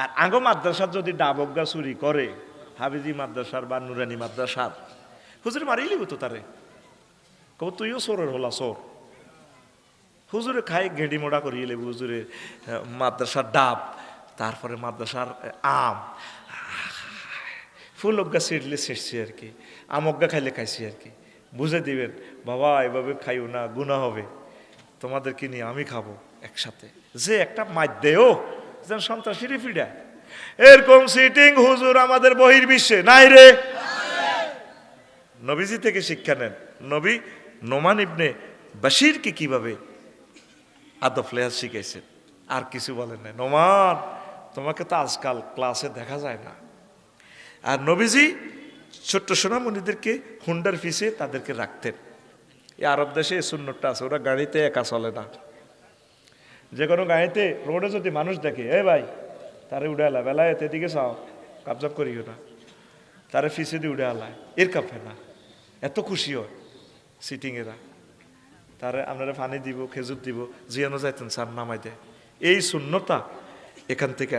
আর আঙ্গ মাদ্রাসার যদি ডাবজ্ঞা চুরি করে, হাবিজি মাদ্রাসার বা নুরানি মাদ্রাসার, হুজুরে মারিয়ে লিব তো তারে? কব তুইও সোরের হলা সোর হুজুরে খাই গেঁডি মোড়া করিয়ে লেবু হুজুরে, মাদ্রাসার ডাব, তারপরে মাদ্রাসার আম। ফুল অজ্ঞা ছিঁড়লে ছিঁড়ছি আর কি, আম অজ্ঞা খাইলে খাইছি আর কি। বুঝে দিবেন, বাবা, এভাবে খাইও না গুণা হবে। তোমাদেরকে নিয়ে আমি খাব একসাথে। যে একটা মাধ্যেও যেন সন্ত্রাসীরই ফিডা এরকম সিটিং হুজুর আমাদের বহির্বিশ্বে নাই রে। নবীজি থেকে শিক্ষা নেন। নবী নোমান ইবনে বাশিরকে কীভাবে আদব লেহাজ শিখাইছেন? আর কিছু বলেন না নোমান, তোমাকে তো আজকাল ক্লাসে দেখা যায় না। আর নবীজি ছোট্ট সোনামণিদেরকে হুন্ডার ফিসে তাদেরকে রাখতেন। এই আরব দেশে এই সুন্নতটা আছে, ওরা গাড়িতে একা চলে না। যে কোনো গাঁয়েতে রোডে যদি মানুষ দেখে এ ভাই, তারে উড়ে আলা বেলায় এদিকে চাও কাবজাব করিও না। তারে ফিসে দিয়ে উড়ে আলায় এর কাপে না এত খুশি হয় সিটিং এরা। তারে আপনারা পানি দিব, খেজুর দিব জিয়ানো যাইতেন সার নামাই দেয়। এই শূন্যতা এখান থেকে